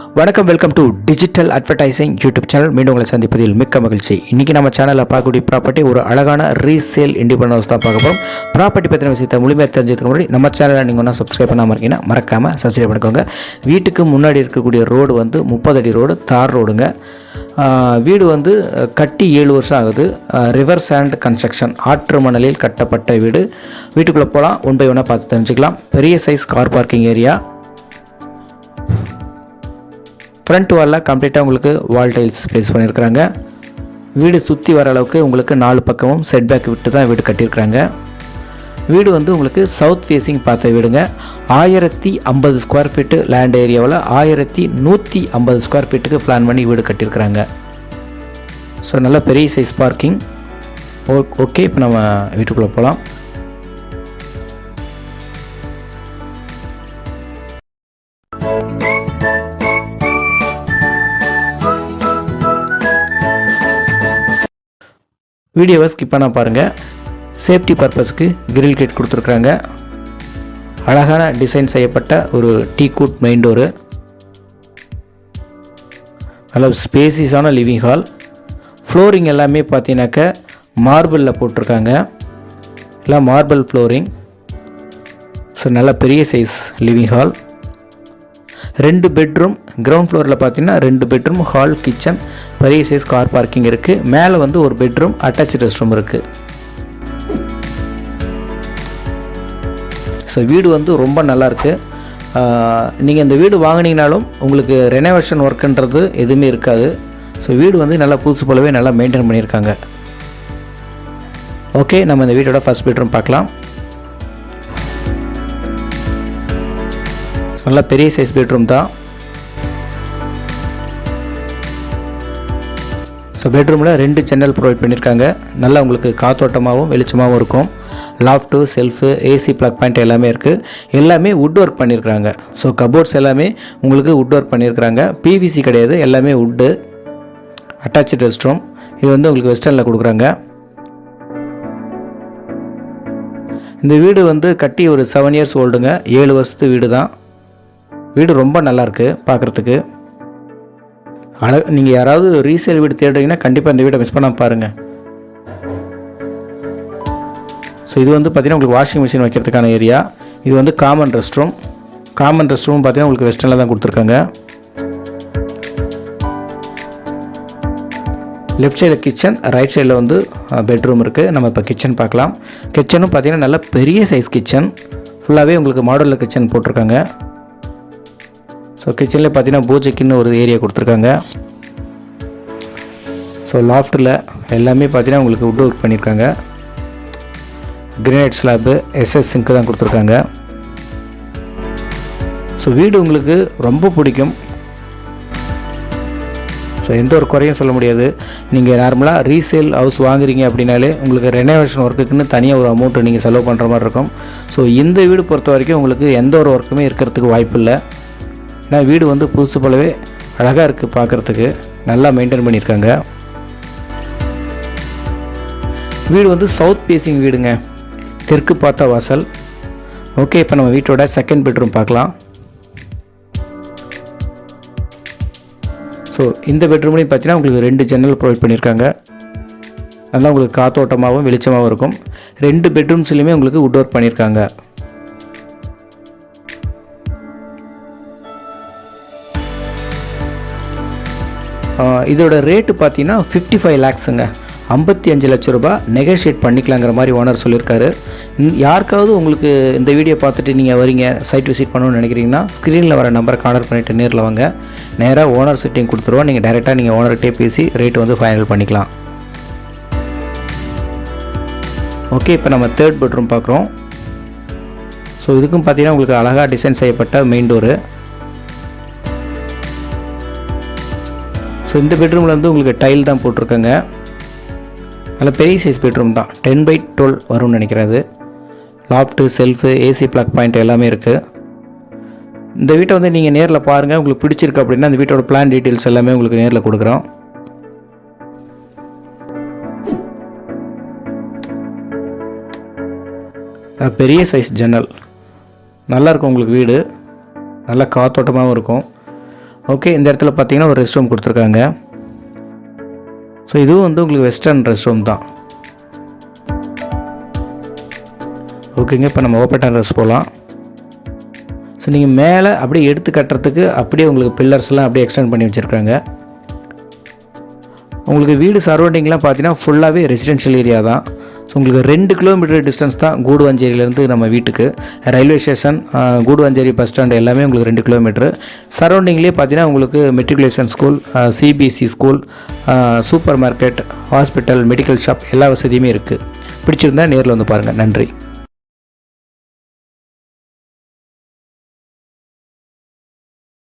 வணக்கம் welcome to digital advertising YouTube channel மீண்டும் உங்களை சந்திப்பதில் மிக்க மகிழ்ச்சி. இன்றைக்கி நம்ம சேனலில் பார்க்கக்கூடிய ப்ராப்பர்ட்டி ஒரு அழகான ரீசேல் இண்டிபெண்டன்ஸ் தான் பார்க்க போகிறோம் ப்ராப்பர்ட்டி பற்றின விஷயத்தை முழுமையாக தெரிஞ்சதுக்கு முன்னாடி நம்ம சேனலை நீங்கள் ஒன்றா சப்ஸ்கிரைப் பண்ணாமல் இருக்கீங்கன்னா மறக்காமல் சப்ஸ்கிரைப் பண்ணிக்கோங்க. வீட்டுக்கு முன்னாடி இருக்கக்கூடிய ரோடு வந்து முப்பது அடி ரோடு தார் ரோடுங்க வீடு வந்து கட்டி ஏழு வருஷம் ஆகுது. ரிவர் சாண்ட் கன்ஸ்ட்ரக்ஷன் ஆற்று மணலில் கட்டப்பட்ட வீடு. வீட்டுக்குள்ளே போகலாம் ஒன் பை ஒன்னாக பார்த்து தெரிஞ்சுக்கலாம். பெரிய size car parking area front வாலில் கம்ப்ளீட்டாக உங்களுக்கு வால் டைல்ஸ் ப்ளேஸ் பண்ணியிருக்கிறாங்க வீடு சுற்றி வர அளவுக்கு உங்களுக்கு நாலு பக்கமும் செட் பேக் விட்டு தான் வீடு கட்டியிருக்கிறாங்க. வீடு வந்து உங்களுக்கு சவுத் ஃபேஸிங் பார்த்த வீடுங்க. ஆயிரத்தி ஐம்பது ஸ்கொயர் ஃபீட்டு லேண்ட் ஏரியாவில் ஆயிரத்தி நூற்றி ஐம்பது ஸ்கொயர் ஃபீட்டுக்கு பிளான் பண்ணி வீடு கட்டியிருக்கிறாங்க. ஸோ நல்ல பெரிய சைஸ் பார்க்கிங் ஓகே இப்போ நம்ம வீட்டுக்குள்ளே போகலாம் வீடியோவை ஸ்கிப் பண்ண பாருங்கள் சேஃப்டி பர்பஸ்க்கு கிரில் கேட் கொடுத்துருக்குறாங்க. அழகான டிசைன் செய்யப்பட்ட ஒரு டீ கூட் மெயின் டோரு நல்ல ஸ்பேசிஸான லிவிங் ஹால் ஃப்ளோரிங் எல்லாமே பார்த்தீங்கன்னாக்க மார்பிளில் போட்டிருக்காங்க. எல்லாம் மார்பிள் ஃப்ளோரிங் ஸோ நல்ல பெரிய சைஸ் லிவிங் ஹால் ரெண்டு பெட்ரூம் கிரவுண்ட் ஃப்ளோரில் பார்த்தீங்கன்னா ரெண்டு பெட்ரூம் ஹால் கிச்சன் பெரிய சைஸ் கார் பார்க்கிங் இருக்குது மேலே வந்து ஒரு பெட்ரூம் அட்டாச் ரெஸ்ட் ரூம் இருக்குது ஸோ வீடு வந்து ரொம்ப நல்லாயிருக்கு நீங்கள் இந்த வீடு வாங்கினீங்கனாலும் உங்களுக்கு ரெனோவேஷன் ஒர்க்குன்றது எதுவுமே இருக்காது. ஸோ வீடு வந்து நல்லா புதுசு போலவே நல்லா மெயின்டைன் பண்ணியிருக்காங்க. ஓகே நம்ம இந்த வீட்டோட ஃபஸ்ட் பெட்ரூம் பார்க்கலாம். நல்லா பெரிய சைஸ் பெட்ரூம் தான். ஸோ பெட்ரூமில் ரெண்டு ஜன்னல் ப்ரொவைட் பண்ணியிருக்காங்க நல்லா உங்களுக்கு காத்தோட்டமாகவும் வெளிச்சமாகவும் இருக்கும். Loft shelf AC plug point எல்லாமே இருக்குது எல்லாமே வுட் ஒர்க் பண்ணியிருக்கிறாங்க ஸோ கபோர்ட்ஸ் எல்லாமே உங்களுக்கு வுட் ஒர்க் பண்ணியிருக்கிறாங்க பிவிசி கிடையாது எல்லாமே வுட்டு அட்டாச்சு ரெஸ்ட் ரூம் இது வந்து உங்களுக்கு வெஸ்டர்னில் கொடுக்குறாங்க. இந்த வீடு வந்து கட்டி ஒரு செவன் இயர்ஸ் ஓல்டுங்க ஏழு வருஷத்து வீடு தான் வீடு ரொம்ப நல்லாயிருக்கு பார்க்குறதுக்கு அழ நீங்கள் யாராவது ரீசேல் வீடு தேடுறீங்கன்னா கண்டிப்பாக இந்த வீடை மிஸ் பண்ண பாருங்கள் ஸோ இது வந்து பார்த்தீங்கன்னா உங்களுக்கு வாஷிங் மிஷின் வைக்கிறதுக்கான ஏரியா இது வந்து common rest room common rest room பார்த்தீங்கன்னா உங்களுக்கு வெஸ்டர்னில் தான் கொடுத்துருக்காங்க. லெஃப்ட் சைடில் கிச்சன் ரைட் சைடில் வந்து பெட்ரூம் இருக்குது நம்ம இப்போ கிச்சன் பார்க்கலாம். கிச்சனும் பார்த்தீங்கன்னா நல்ல பெரிய சைஸ் கிச்சன் ஃபுல்லாகவே உங்களுக்கு மாடுலர் கிச்சன் போட்டிருக்காங்க. ஸோ கிச்சனில் பார்த்தீங்கன்னா பூஜைக்குன்னு ஒரு ஏரியா கொடுத்துருக்காங்க. ஸோ லாஃப்ட்டில் எல்லாமே பார்த்தீங்கன்னா உங்களுக்கு வுட் ஒர்க் பண்ணியிருக்காங்க கிரனைட் ஸ்லாப்பு எஸ்எஸ் சிங்க்கு தான் கொடுத்துருக்காங்க. ஸோ வீடு உங்களுக்கு ரொம்ப பிடிக்கும். ஸோ எந்த ஒரு குறையும் சொல்ல முடியாது. நீங்கள் நார்மலாக ரீசேல் ஹவுஸ் வாங்குறீங்க அப்படின்னாலே உங்களுக்கு ரெனோவேஷன் ஒர்க்குக்குன்னு தனியாக ஒரு அமௌண்ட்டு நீங்கள் செலவு பண்ணுற மாதிரி இருக்கும். ஸோ இந்த வீடு பொறுத்த வரைக்கும் உங்களுக்கு எந்த ஒரு ஒர்க்குமே இருக்கிறதுக்கு வாய்ப்பு இல்லை ஏன்னா வீடு வந்து புதுசு போலவே அழகாக இருக்குது பார்க்குறதுக்கு. நல்லா மெயின்டைன் பண்ணியிருக்காங்க. வீடு வந்து சவுத் பேசிங் வீடுங்க. தெற்கு பார்த்த வாசல். ஓகே இப்போ நம்ம வீட்டோட செகண்ட் பெட்ரூம் பார்க்கலாம். ஸோ இந்த பெட்ரூம்லேயும் பார்த்தீங்கன்னா உங்களுக்கு ரெண்டு ஜன்னல் ப்ரொவைட் பண்ணியிருக்காங்க. நல்லா உங்களுக்கு காத்தோட்டமாகவும் வெளிச்சமாகவும் இருக்கும். ரெண்டு பெட்ரூம்ஸ்லையுமே உங்களுக்கு வுட் ஒர்க் பண்ணியிருக்காங்க. இதோட ரேட்டு பார்த்தீங்கன்னா ஃபிஃப்டி ஃபைவ் லேக்ஸுங்க ஐம்பத்தி அஞ்சு லட்ச ரூபாய் நெகோஷியேட் பண்ணிக்கலாங்கிற மாதிரி ஓனர் சொல்லியிருக்காரு. யாருக்காவது உங்களுக்கு இந்த வீடியோ பார்த்துட்டு நீங்கள் வரீங்க சைட் விசிட் பண்ணணும்னு நினைக்கிறீங்கன்னா ஸ்க்ரீனில் வர நம்பரை கான்டாக்ட் பண்ணிவிட்டு நேரில் வாங்க. நேராக ஓனர் சிட்டிங் கொடுத்துருவோம். நீங்கள் டைரெக்டாக நீங்கள் ஓனர்கிட்டே பேசி ரேட் வந்து ஃபைனல் பண்ணிக்கலாம். ஓகே இப்போ நம்ம தேர்ட் பெட்ரூம் பார்க்குறோம். ஸோ இதுக்கும் பார்த்தீங்கன்னா உங்களுக்கு அழகாக டிசைன் செய்யப்பட்ட மெயின் டோரு ஸோ இந்த பெட்ரூமில் வந்து உங்களுக்கு டைல் தான் போட்டிருக்கேங்க. நல்ல பெரிய சைஸ் பெட்ரூம் தான். டென் பை டுவெல் வரும்னு நினைக்கிறது loft shelf AC plug point எல்லாமே இருக்குது இந்த வீட்டை வந்து நீங்கள் நேரில் பாருங்கள் உங்களுக்கு பிடிச்சிருக்கு அப்படின்னா அந்த வீட்டோட பிளான் டீட்டெயில்ஸ் எல்லாமே உங்களுக்கு நேரில் கொடுக்குறோம். பெரிய சைஸ் ஜன்னல். நல்லா இருக்கும் உங்களுக்கு வீடு. நல்ல காத்தோட்டமாகவும் இருக்கும். ஓகே இந்த இடத்துல பார்த்தீங்கன்னா ஒரு ரெஸ்ட் ரூம் கொடுத்துருக்காங்க. ஸோ இதுவும் வந்து உங்களுக்கு வெஸ்டர்ன் ரெஸ்ட் ரூம் தான் ஓகேங்க இப்போ நம்ம ஓப்பன் டெரஸ் போகலாம் ஸோ நீங்கள் மேலே அப்படியே எடுத்து கட்டுறதுக்கு அப்படியே உங்களுக்கு பில்லர்ஸ்லாம் அப்படியே எக்ஸ்டெண்ட் பண்ணி வச்சுருக்காங்க. உங்களுக்கு வீடு சரௌண்டிங்லாம் பார்த்தீங்கன்னா ஃபுல்லாகவே ரெசிடென்ஷியல் ஏரியா தான். ஸோ உங்களுக்கு ரெண்டு கிலோமீட்டர் டிஸ்டன்ஸ் தான் கூடுவாஞ்சேரியிலேருந்து நம்ம வீட்டுக்கு. Railway station Guduvancheri bus stand எல்லாமே உங்களுக்கு ரெண்டு கிலோமீட்டர் சரௌண்டிங்லேயே பார்த்தீங்கன்னா உங்களுக்கு matriculation school CBSE school supermarket hospital medical shop எல்லா வசதியுமே இருக்குது பிடிச்சிருந்தா நேரில் வந்து பாருங்கள் நன்றி.